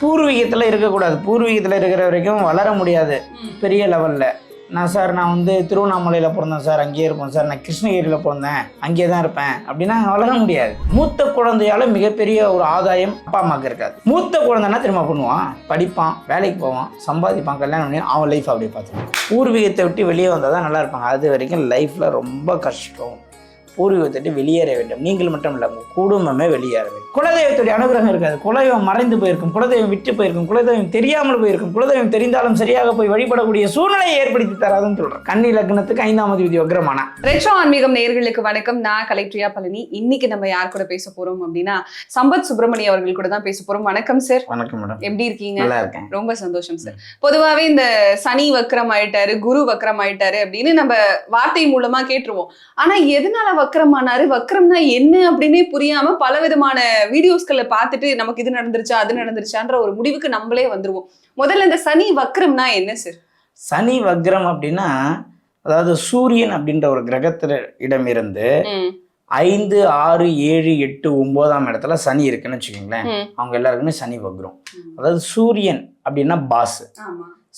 பூர்வீகத்தில் இருக்கக்கூடாது. பூர்வீகத்தில் இருக்கிற வரைக்கும் வளர முடியாது. பெரிய லெவலில் நான் சார் நான் வந்து திருவண்ணாமலையில் பிறந்தேன் சார் அங்கேயே இருப்பேன் சார் நான் கிருஷ்ணகிரியில் பிறந்தேன். அங்கேயே தான் இருப்பேன். அப்படின்னா வளர முடியாது. மூத்த குழந்தையால் மிகப்பெரிய ஒரு ஆதாயம் அப்பா அம்மாவுக்கு இருக்காது. மூத்த குழந்தைன்னா திரும்ப பண்ணுவான். படிப்பான் வேலைக்கு போவான் சம்பாதிப்பான் கல்யாணம் பண்ணி அவன் லைஃப் அப்படியே பார்த்துப்பான். பூர்வீகத்தை விட்டு வெளியே வந்தால் தான் நல்லா இருப்பாங்க. அது வரைக்கும் லைஃப்பில் ரொம்ப கஷ்டம். பூர்வீகத்தை விட்டு வெளியேற வேண்டும். நீங்கள் மட்டும் இல்லை உங்கள் குடும்பமே வெளியேற வேண்டும். குலதெய்வத்துடைய அனுகிரகம் இருக்காது. குலதெய்வம் மறைந்து போயிருக்கும். குலதெய்வம் விட்டு போயிருக்கும். குலதெய்வம் தெரியாமல் போயிருக்கும். குலதெய்வம் தெரிந்தாலும் சரியாக போய் வழிபடக்கூடிய சூழ்நிலையை ஏற்படுத்தி தராதுன்னு சொல்கிறேன் கன்னி லக்னத்துக்கு ஐந்தாம் அதிபதி வக்ரமானா. ரெட்ரோ ஆன்மீகம் நேயர்களுக்கு வணக்கம். நான் கலைப்ரியா பழனி. இன்னைக்கு நம்ம யார் கூட பேச போறோம் அப்படின்னா சம்பத் சுப்பிரமணிய அவர்கள் கூட தான் பேச போறோம். வணக்கம் சார் வணக்கம் மேடம் எப்படி இருக்கீங்க? நல்லா இருக்கேன். ரொம்ப சந்தோஷம் சார் பொதுவாவே இந்த சனி வக்ரம் ஆயிட்டாரு குரு வக்ரம் ஆயிட்டாரு அப்படின்னு நம்ம வார்த்தை மூலமா கேட்டுருவோம். ஆனா எதனால வக்ரமானாரு வக்ரம்னா என்ன அப்படின்னே புரியாம பல விதமான வீடியோஸ்களை பார்த்துட்டு நமக்கு இது நடந்துருச்சா அது நடந்துருச்சான்ற ஒரு முடிவுக்கு நம்மளே வந்துருவோம். முதல்ல இந்த சனி வக்ரம்னா என்ன சார் சனி வக்ரம் அப்படின்னா அதாவது சூரியன் அப்படின்ற ஒரு கிரகத்துல இடமிருந்து ஐந்து ஆறு ஏழு எட்டு ஒன்பதாம் இடத்துல சனி இருக்குன்னு வச்சுக்கோங்களேன். அவங்க எல்லாருக்குமே சனி வக்ரம். அதாவது சூரியன் அப்படின்னா பாஸ்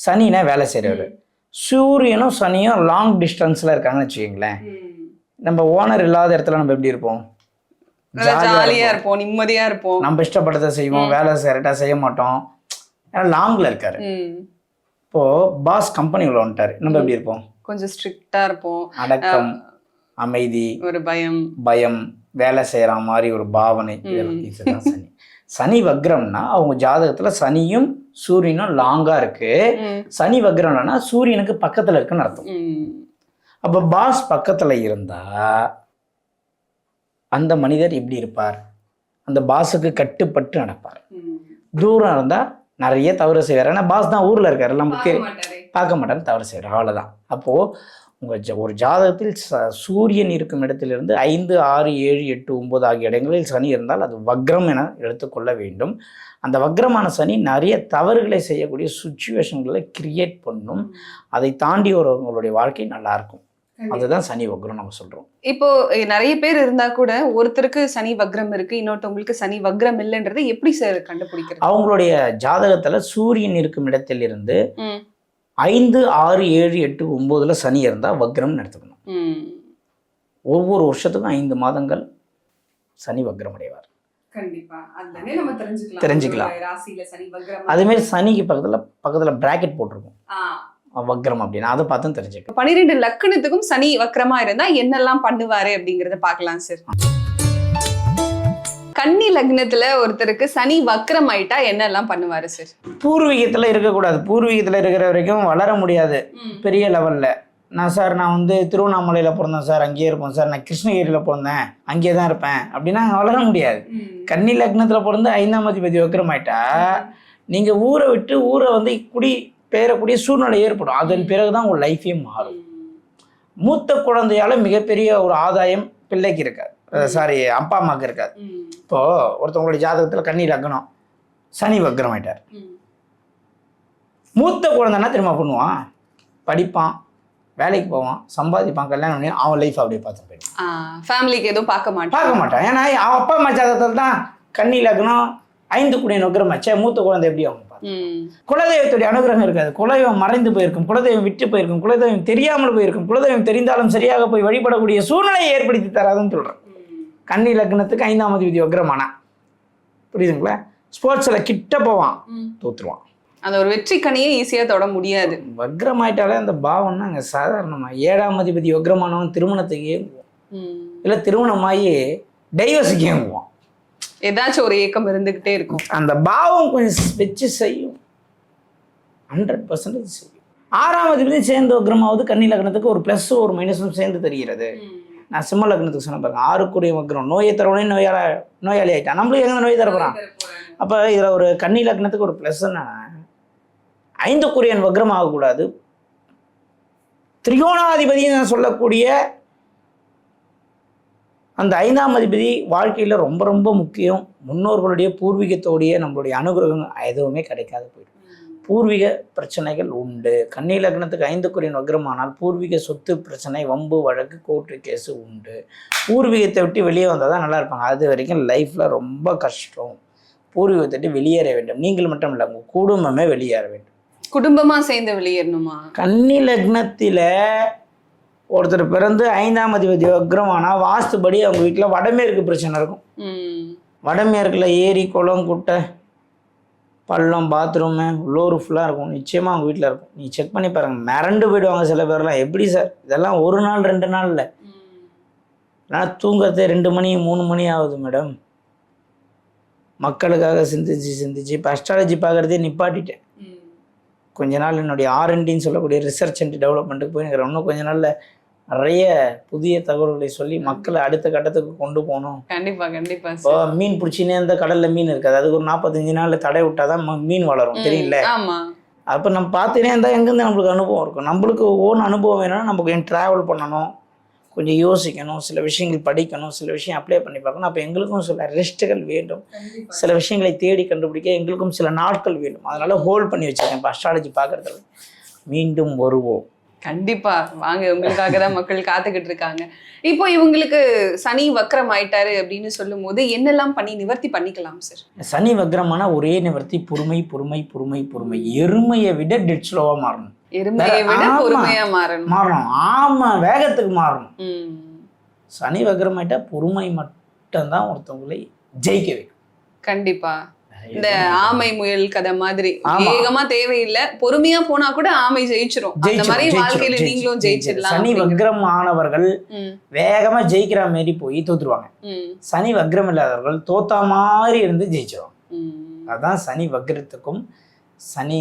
சனினா வேலை செய்கிறவர் சூரியனும் சனியும் லாங் டிஸ்டன்ஸில் இருக்காங்கன்னு வச்சுக்கோங்களேன். நம்ம ஓனர் இல்லாத இடத்துல நம்ம எப்படி இருப்போம்? ஜாலியா இருப்போம். நிம்மதியா இருப்போம். நம்ம இஷ்டப்பட்டதை செய்வோம் வேலை கரெக்டாக செய்ய மாட்டோம். ஏன்னா லாங்கில் இருக்காரு. இப்போ பாஸ் கம்பெனிக்குள்ள வந்துட்டாரு. நம்ம எப்படி இருப்போம்? கொஞ்சம் ஸ்ட்ரிக்டா இருப்போம். அடக்கம் அமைதி ஒரு பயம். பயம் வேலை செய்கிற மாதிரி ஒரு பாவனை. இதுதான் சனி. சனி வக்ரம்னா அவங்க ஜாதகத்தில் சனியும் சூரியனும் லாங்காக இருக்கு. சனி வக்ரம்னா சூரியனுக்கு பக்கத்தில் இருக்குன்னு அர்த்தம். அப்போ பாஸ் பக்கத்தில் இருந்தா அந்த மனிதர் எப்படி இருப்பார்? அந்த பாஸுக்கு கட்டுப்பட்டு நடப்பார். தூரம் இருந்தால் நிறைய தவறு செய்வார். ஏன்னா பாஸ் தான் ஊரில் இருக்காரு. எல்லாம் பார்க்க மாட்டாரு. தவறு செய்கிறார் அவ்வளோதான் அப்போது உங்கள் ஜ ஒரு ஜாதகத்தில் ச சூரியன் இருக்கும் இடத்திலிருந்து ஐந்து ஆறு ஏழு எட்டு ஒன்பது ஆகிய இடங்களில் சனி இருந்தால் அது வக்ரம் என எடுத்துக்கொள்ள வேண்டும். அந்த வக்ரமான சனி நிறைய தவறுகளை செய்யக்கூடிய சுச்சுவேஷன்களை கிரியேட் பண்ணும். அதை தாண்டி ஒரு உங்களுடைய வாழ்க்கை நல்லா இருக்கும். அதுதான் சனி வக்ரம் நம்ம சொல்கிறோம் இப்போ நிறைய பேர் இருந்தா கூட ஒருத்தருக்கு சனி வக்ரம் இருக்கு இன்னொருத்தவங்களுக்கு சனி வக்ரம் இல்லைன்றதை எப்படி சார் கண்டுபிடிக்கிறது? அவங்களுடைய ஜாதகத்தில் சூரியன் இருக்கும் இடத்திலிருந்து ம், ஐந்து ஆறு ஏழு எட்டு ஒம்போதுல சனி இருந்தால் வக்ரம்னு எடுத்துக்கணும். ஒவ்வொரு வருஷத்துக்கும் ஐந்து மாதங்கள் சனி வக்ரம் அடைவார். தெரிஞ்சுக்கலாம். வக்ரம் அதேமாரி சனிக்கு பக்கத்தில் பக்கத்தில் பிராக்கெட் போட்டிருக்கும். வக்ரம் அப்படின்னு. அதை பார்த்தும் தெரிஞ்சுக்கலாம். பன்னிரெண்டு லக்கணத்துக்கும் சனி வக்ரமா இருந்தா என்னெல்லாம் பண்ணுவாரு அப்படிங்கறத பார்க்கலாம் சார் கன்னி லக்னத்துல ஒருத்தருக்கு சனி வக்ரம் ஆயிட்டா என்னெல்லாம் பண்ணுவாரு சார் பூர்வீகத்தில் இருக்கக்கூடாது. பூர்வீகத்தில் இருக்கிற வரைக்கும் வளர முடியாது. பெரிய லெவலில் நான் சார் நான் வந்து திருவண்ணாமலையில் பிறந்தேன் சார் அங்கேயே இருப்பேன் சார் நான் கிருஷ்ணகிரியில் பிறந்தேன். அங்கேயே தான் இருப்பேன். அப்படின்னா வளர முடியாது. கன்னி லக்னத்தில் பிறந்து ஐந்தாம் அதிபதி வக்ரமாயிட்டா நீங்கள் ஊரை விட்டு ஊரை வந்து குடி பெயரக்கூடிய சூழ்நிலை ஏற்படும். அதன் பிறகு தான் உங்கள் லைஃபே மாறும். மூத்த குழந்தையால மிகப்பெரிய ஒரு ஆதாயம் பிள்ளைக்கு இருக்காது. சாரி அப்பா அம்மாவுக்கு இருக்காது. இப்போது ஒருத்தவங்களுடைய ஜாதகத்தில் கன்னி லக்னம் சனி வக்ரம் ஆயிட்டார் மூத்த குழந்தைன்னா திரும்ப பண்ணுவான்? படிப்பான் வேலைக்கு போவான் சம்பாதிப்பான் கல்யாணம் பண்ணி அவன் லைஃப் அப்படியே பார்த்து போயிடுவான். ஃபேமிலிக்கு எதுவும் பார்க்க மாட்டேன். பார்க்க மாட்டான். ஏன்னா அவன் அப்பா அம்மா ஜாதகத்தில் தான் கன்னி லக்னம் ஐந்து குடிய நொக்கரமாச்சே மூத்த குழந்தை எப்படி அவங்க பார்ப்பான்? ம். குலதெய்வத்துடைய அனுகிரகம் இருக்காது. குலதெய்வம் மறைந்து போயிருக்கும். குலதெய்வம் விட்டு போயிருக்கும். குலதெய்வம் தெரியாமல் போயிருக்கும். குலதெய்வம் தெரிந்தாலும் சரியாக போய் வழிபடக்கூடிய சூழ்நிலையை ஏற்படுத்தி தராதுன்னு சொல்கிறேன் கன்னி லக்னத்துக்கு ஐந்தாம் அதிபதி வக்ரமானா. புரியுதுங்களா? ஸ்போர்ட்ஸில் கிட்ட போவான். தோத்துருவான். அந்த ஒரு வெற்றி கனியை ஈஸியா தொட முடியாது. வக்ரமாயிட்டாலே அந்த பாவம்னா அங்கே சாதாரணமாக ஏழாம் அதிபதி வக்ரமானவன் திருமணத்துக்கு ஏங்குவான் ம். இல்லை திருமணமாகி டைவர்ஸுக்கு ஏங்குவான் ஏதாச்சும் ஒரு ஏக்கம் இருந்துகிட்டே இருக்கும். அந்த பாவம் கொஞ்சம் வச்சு செய்யும். ஹண்ட்ரட் பர்சன்டேஜ் செய்யும். ஆறாம் அதிபதி சேர்ந்து வக்ரமாவது கன்னி லக்னத்துக்கு ஒரு ப்ளஸ் ஒரு மைனஸும் சேர்ந்து தெரிகிறது. நான் சிம்ம லக்னத்துக்கு சொன்ன பாருங்க. ஆறுக்குரிய வக்ரம் நோயை தரவுனே நோயாள நோயாளி ஆயிட்டான் நம்மளும் எங்கே நோய் தரப்போகிறான் அப்போ இதில் ஒரு கன்னி லக்னத்துக்கு ஒரு ப்ளஸ் என்ன ஐந்து குரியன் வக்ரம் ஆகக்கூடாது. திரிகோணாதிபதினு சொல்லக்கூடிய அந்த ஐந்தாம் அதிபதி வாழ்க்கையில் ரொம்ப ரொம்ப முக்கியம். முன்னோர்களுடைய பூர்வீகத்தோடைய நம்மளுடைய அனுகிரகம் எதுவுமே கிடைக்காது போயிடும். பூர்வீக பிரச்சனைகள் உண்டு. கன்னி லக்னத்துக்கு ஐந்து குறியின் வக்ரமானால் பூர்வீக சொத்து பிரச்சனை வம்பு வழக்கு கோர்ட்டு கேஸு உண்டு. பூர்வீகத்தை விட்டு வெளியே வந்தால் தான் நல்லா இருப்பாங்க. அது வரைக்கும் லைஃப்பில் ரொம்ப கஷ்டம். பூர்வீகத்தை விட்டு வெளியேற வேண்டும். நீங்கள் மட்டும் இல்லை உங்கள் குடும்பமே வெளியேற வேண்டும். குடும்பமா சேர்ந்து வெளியேறணுமா? கன்னி லக்னத்தில் ஒருத்தர் பிறந்து ஐந்தாம் அதிபதி வக்ரமானா வாஸ்துபடி அவங்க வீட்டில் வடமேற்கு பிரச்சனை இருக்கும். வடமேற்கில் ஏரி குளம் குட்டை பள்ளம் பாத்ரூமு ஃப்ளோரு ஃபுல்லாக இருக்கும். நிச்சயமாக அவங்க வீட்டில் இருக்கும். நீ செக் பண்ணி பாருங்கள் மிரண்டு போயிடுவாங்க சில பேர்லாம். எப்படி சார்? இதெல்லாம் ஒரு நாள் ரெண்டு நாள் இல்லை. நான் தூங்குறதே ரெண்டு மணி மூணு மணி ஆகுது மேடம். மக்களுக்காக சிந்திச்சு சிந்திச்சு இப்போ அஸ்ட்ராலஜி பார்க்குறதே நிப்பாட்டிட்டேன். கொஞ்ச நாள் என்னுடைய ஆர்என்டின்னு சொல்லக்கூடிய ரிசர்ச் அண்ட் டெவலப்மெண்ட்டுக்கு போய் எனக்கு இன்னும் கொஞ்ச நாளில் நிறைய புதிய தகவல்களை சொல்லி மக்களை அடுத்த கட்டத்துக்கு கொண்டு போகணும். கண்டிப்பா கண்டிப்பா இப்போ மீன் பிடிச்சினே இருந்த கடல்ல மீன் இருக்காது. அதுக்கு ஒரு நாற்பத்தஞ்சு நாள்ல தடை விட்டாதான் மீன் வளரும். தெரியல அப்போ நம்ம பார்த்துனே இருந்தால் எங்கேருந்து நம்மளுக்கு அனுபவம் இருக்கும்? நம்மளுக்கு ஓன் அனுபவம் வேணும்னா நம்ம கொஞ்சம் ட்ராவல் பண்ணணும். கொஞ்சம் யோசிக்கணும். சில விஷயங்கள் படிக்கணும். சில விஷயம் அப்ளை பண்ணி பார்க்கணும். அப்போ எங்களுக்கும் சில ரெஸ்ட்டுகள் வேண்டும். சில விஷயங்களை தேடி கண்டுபிடிக்க எங்களுக்கும் சில நாட்கள் வேண்டும். அதனால ஹோல்ட் பண்ணி வச்சிருக்கேன் இப்போ அஸ்ட்ராலஜி பார்க்குறதுல. மீண்டும் வருவோம். கண்டிப்பா. வாங்க உங்களுக்காக தான் மக்கள் காத்துக்கிட்டு இருக்காங்க இப்போ இவங்களுக்கு சனி வக்ரம் ஆயிட்டாரு அப்படின்னு சொல்லும் போது என்னெல்லாம் பண்ணி நிவர்த்தி பண்ணிக்கலாம் சார் சனி வக்ரமான ஒரே நிவர்த்தி பொறுமை பொறுமை பொறுமை பொறுமை. எருமையை விட டெட் ஸ்லோவாக மாறணும். எருமையை விட ஆமா. பொறுமையா மாறணும். மாறணும். ஆமாம் வேகத்துக்கு மாறணும். சனி வக்ரமாயிட்டா பொறுமை மட்டும்தான் ஒருத்தவங்களை ஜெயிக்க வைக்கும். கண்டிப்பா. இந்த ஆமை முயல் கதை மாதிரி. வேகமா தேவையில்லை. பொறுமையா போனா கூட ஆமை ஜெயிச்சிரும். அந்த மாதிரி வாழ்க்கையில நீங்களும். ஜெயிச்சிடலாம் சனி வக்ரம் ஆனவர்கள் வேகமா ஜெயிக்கிற மாரி போய் தோத்துருவாங்க. ம், சனி வக்ரம் இல்லாதவர்கள் தோத்தா மாதிரி இருந்து ஜெயிச்சிருவாங்க. அதான் சனி வக்ரத்துக்கும் சனி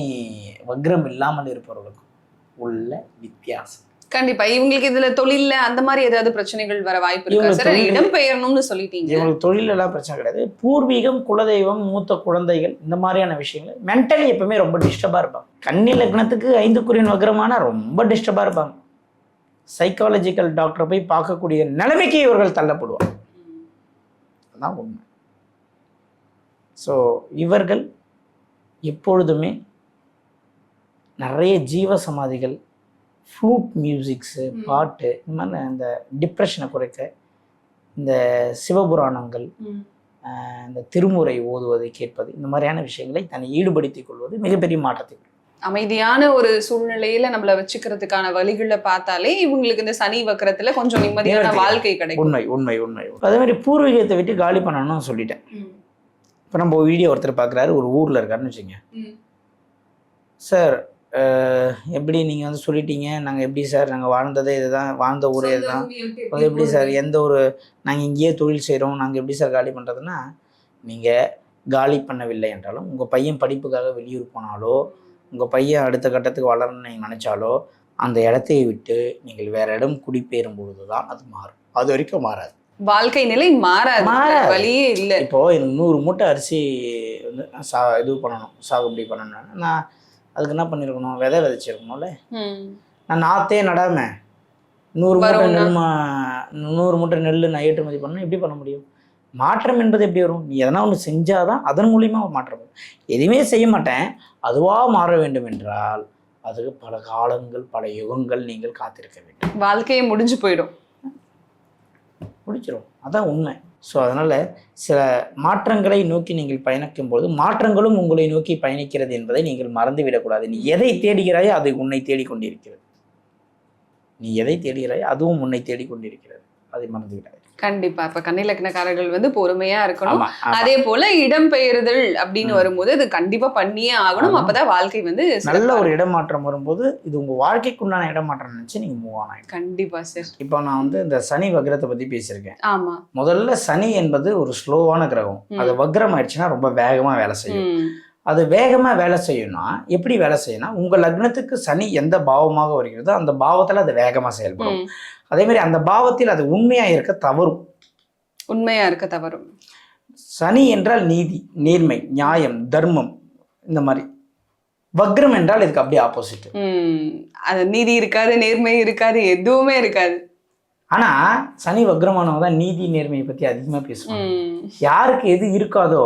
வக்ரம் இல்லாமல் இருப்பவர்களுக்கும் உள்ள வித்தியாசம். கண்டிப்பா. இவங்களுக்கு இதுல தொழில்ல அந்த மாதிரி ஏதாவது பிரச்சனைகள் வர வாய்ப்பு இருக்கா? சார் தொழில் இடம் பெயரணும்னு சொல்லிட்டீங்க. இவங்களுக்கு தொழிலெல்லாம் பிரச்சனை கிடையாது. பூர்வீகம் குலதெய்வம் மூத்த குழந்தைகள் இந்த மாதிரியான விஷயங்கள். மென்டலி எப்பவுமே ரொம்ப டிஸ்டர்பாக இருப்பாங்க. கன்னி லக்னத்துக்கு ஐந்துக்குரியன் வக்ரமான ரொம்ப டிஸ்டர்பாக இருப்பாங்க. சைக்காலஜிக்கல் டாக்டரை போய் பார்க்கக்கூடிய நிலைமைக்கு இவர்கள் தள்ளப்படுவாங்க. அதான் உண்மை. ஸோ இவர்கள் எப்பொழுதுமே நிறைய ஜீவ சமாதிகள் ஃப்ளூட் மியூசிக்ஸு. பாட்டு இந்த மாதிரி அந்த டிப்ரெஷனை குறைக்க இந்த சிவபுராணங்கள் இந்த திருமுறை ஓதுவது கேட்பது இந்த மாதிரியான விஷயங்களை தன்னை ஈடுபடுத்திக் கொள்வது மிகப்பெரிய மாற்றத்தை. அமைதியான ஒரு சூழ்நிலையில நம்மள வச்சுக்கிறதுக்கான வழிகளை பார்த்தாலே இவங்களுக்கு இந்த சனி வக்கரத்துல கொஞ்சம் நிம்மதியான. வாழ்க்கை கிடைக்கும் உண்மை உண்மை உண்மை அதே மாதிரி பூர்வீகத்தை விட்டு காலி பண்ணணும்னு சொல்லிட்டேன். இப்போ நம்ம வீடியோ ஒருத்தர் பார்க்குறாரு ஒரு ஊரில் இருக்காருன்னு வச்சுங்க. சார் எப்படி நீங்கள் வந்து சொல்லிட்டீங்க? நாங்கள் எப்படி சார் நாங்கள் வாழ்ந்ததே இதுதான். வாழ்ந்த ஊரே இதுதான். அது எப்படி சார் எந்த ஒரு நாங்கள் இங்கேயே தொழில் செய்கிறோம் நாங்கள் எப்படி சார் காலி பண்ணுறதுன்னா நீங்கள் காலி பண்ணவில்லை என்றாலும் உங்கள் பையன் படிப்புக்காக வெளியூர் போனாலோ உங்கள் பையன் அடுத்த கட்டத்துக்கு வளரணும்னு நீங்கள் நினச்சாலோ அந்த இடத்தை விட்டு நீங்கள் வேற இடம் குடிபெயரும் பொழுது தான் அது மாறும். அது வரைக்கும் மாறாது. வாழ்க்கை நிலை மாறாது. மாறாது. வழியே இல்ல. இப்போ எனக்கு நூறு மூட்டை அரிசி வந்து சா இது பண்ணணும் சாகுபடி பண்ணணும் நான் அதுக்கு என்ன பண்ணியிருக்கணும் விதை விதைச்சிருக்கணும்ல. நான் நாத்தே நடாம நூறு மூட்டை? நெல் நூறு மூட்டை நெல் நான் ஏற்றுமதி பண்ணணும். எப்படி பண்ண முடியும்? மாற்றம் என்பது எப்படி வரும்? நீ எதனா ஒன்று செஞ்சாதான் அதன் மூலியமா ஒரு மாற்றம் வரும். எதுவுமே செய்ய மாட்டேன். அதுவாக மாற வேண்டும் என்றால் அதுக்கு பல காலங்கள் பல யுகங்கள் நீங்கள் காத்திருக்க வேண்டும். வாழ்க்கையே முடிஞ்சு போயிடும். முடிச்சிடும் அதான் உண்மை. ஸோ அதனால் சில மாற்றங்களை நோக்கி நீங்கள் பயணிக்கும் பொழுது மாற்றங்களும் உங்களை நோக்கி பயணிக்கிறது என்பதை நீங்கள் மறந்துவிடக்கூடாது. நீ எதை தேடுகிறாயோ அது உன்னை தேடிக்கொண்டிருக்கிறது. நீ எதை தேடுகிறாயோ அதுவும் உன்னை தேடிக்கொண்டிருக்கிறது. அதை மறந்துவிடாது. கண்டிப்பா இப்ப கண்ணிலக்கணக்காரர்கள் வந்து பொறுமையா இருக்கணும். அதே போல இடம்பெயர்தல் அப்படின்னு ம். வரும்போது அது கண்டிப்பா பண்ணியே ஆகணும். அப்பதான் வாழ்க்கை வந்து நல்ல ஒரு. இடமாற்றம் வரும்போது இது உங்க வாழ்க்கைக்குண்டான இடமாற்றம் நினைச்சு நீங்க மூவ் ஆன் கண்டிப்பா சார் இப்போ நான் வந்து இந்த சனி வக்ரத்தை பத்தி பேசியிருக்கேன் ஆமா முதல்ல சனி என்பது ஒரு ஸ்லோவான கிரகம். அது வக்ரம் ஆயிடுச்சுன்னா ரொம்ப வேகமா வேலை செய்யும். அது வேகமாக வேலை செய்யணும்னா எப்படி வேலை செய்யணும் உங்கள் லக்னத்துக்கு சனி எந்த பாவமாக வருகிறதோ அந்த பாவத்தில் அது வேகமாக செயல்படும். ம். அதே மாதிரி அந்த பாவத்தில் அது உண்மையாக இருக்க தவறும். உண்மையா இருக்க தவறும். சனி என்றால் நீதி நேர்மை நியாயம் தர்மம் இந்த மாதிரி. வக்ரம் என்றால் இதுக்கு அப்படியே ஆப்போசிட். அது நீதி இருக்காது நேர்மை இருக்காது எதுவுமே இருக்காது. ஆனால் சனி வக்ரமானவங்க தான் நீதி நேர்மையை பற்றி அதிகமாக பேசுவாங்க. யாருக்கு எது இருக்காதோ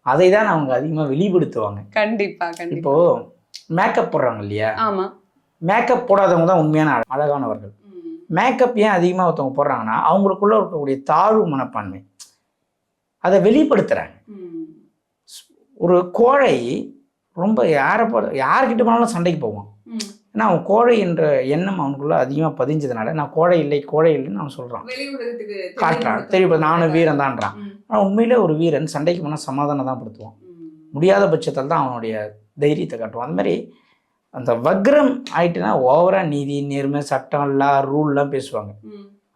அதை தான் அவங்க அதிகமாக வெளிப்படுத்துவாங்க. கண்டிப்பா கண்டிப்பா. இப்போ மேக்கப் போடுறாங்க இல்லையா? ஆமா. மேக்கப் போடாதவங்க தான் உண்மையான அழ- அழகானவர்கள். மேக்கப் ஏன் அதிகமாக ஒருத்தவங்க போடுறாங்கன்னா அவங்களுக்குள்ள இருக்கக்கூடிய தாழ்வு மனப்பான்மை. அதை வெளிப்படுத்துறாங்க. ம். ஒரு கோழை ரொம்ப யாரை யார்கிட்ட போனாலும் சண்டைக்கு போவான். ஏன்னா அவன் கோழை என்ற எண்ணம் அவனுக்குள்ள அதிகமாக பதிஞ்சதுனால நான் கோழை இல்லை கோழை இல்லைன்னு அவன் சொல்கிறான் காட்டுறான். தெரியும் நானும் வீரன் தான்றான் ஆனால் உண்மையிலே ஒரு வீரன் சண்டைக்கு போனால் சமாதானம் தான் படுத்துவான் முடியாத பட்சத்தில் தான் அவனுடைய தைரியத்தை காட்டுவான். அந்த மாதிரி அந்த வக்ரம் ஆயிட்டுனா ஓவராக நீதி நேர்மை சட்டம் லா ரூல்லாம் பேசுவாங்க.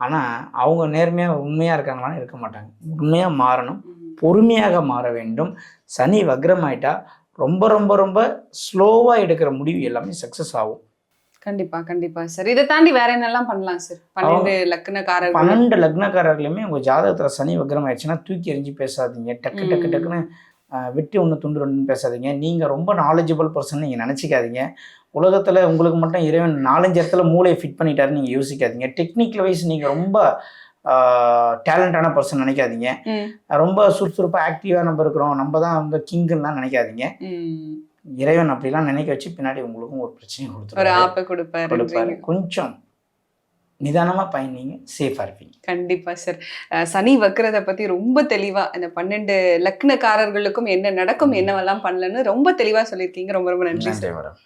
ஆனால் அவங்க நேர்மையாக உண்மையாக இருக்காங்களான்னு இருக்க மாட்டாங்க. உண்மையாக மாறணும் பொறுமையாக மாற வேண்டும். சனி வக்ரம் ஆயிட்டா ரொம்ப ரொம்ப ரொம்ப ஸ்லோவாக எடுக்கிற முடிவு எல்லாமே சக்ஸஸ் ஆகும். கண்டிப்பா கண்டிப்பா சார் இதை தாண்டி வேற என்னெல்லாம் பண்ணலாம் சார் பன்னெண்டு லக்னக்காரர்கள். பன்னெண்டு லக்னக்காரர்களுமே உங்கள் ஜாதகத்தில் சனி வக்ரம் ஆயிடுச்சுன்னா தூக்கி எறிஞ்சு பேசாதீங்க. டக்கு டக்கு. டக்குன்னு வெட்டி ஒன்று துண்டு ரெண்டுன்னு பேசாதீங்க. நீங்கள் ரொம்ப நாலேஜபிள் பர்சன் நீங்கள் நினச்சிக்காதீங்க. உலகத்தில் உங்களுக்கு மட்டும் இறைவன் நாலஞ்சு இடத்துல மூளையை ஃபிட் பண்ணிட்டாருன்னு நீங்கள் யோசிக்காதீங்க. டெக்னிக்கல் வைஸ் நீங்கள் ரொம்ப டேலண்டான பர்சன் நினைக்காதீங்க. ரொம்ப சுறுசுறுப்பாக ஆக்டிவாக நம்ம இருக்கிறோம். நம்ம தான் வந்து கிங்குலாம் நினைக்காதீங்க. இறைவன் அப்படிலாம் நினைக்க வச்சு பின்னாடி உங்களுக்கும் ஒரு பிரச்சனையை ஒரு கொடுத்துருவாரு ஆப்பை கொடுப்பாரு. கொஞ்சம் நிதானமாக பயணிங்க. சேஃபாக இருப்பீங்க. கண்டிப்பா சார் சனி வக்ரதை பத்தி ரொம்ப தெளிவா இந்த பன்னெண்டு லக்னக்காரர்களுக்கும் என்ன நடக்கும் என்னவெல்லாம் பண்ணலன்னு ரொம்ப தெளிவா சொல்லியிருக்கீங்க. ரொம்ப ரொம்ப நன்றி சார் மேடம்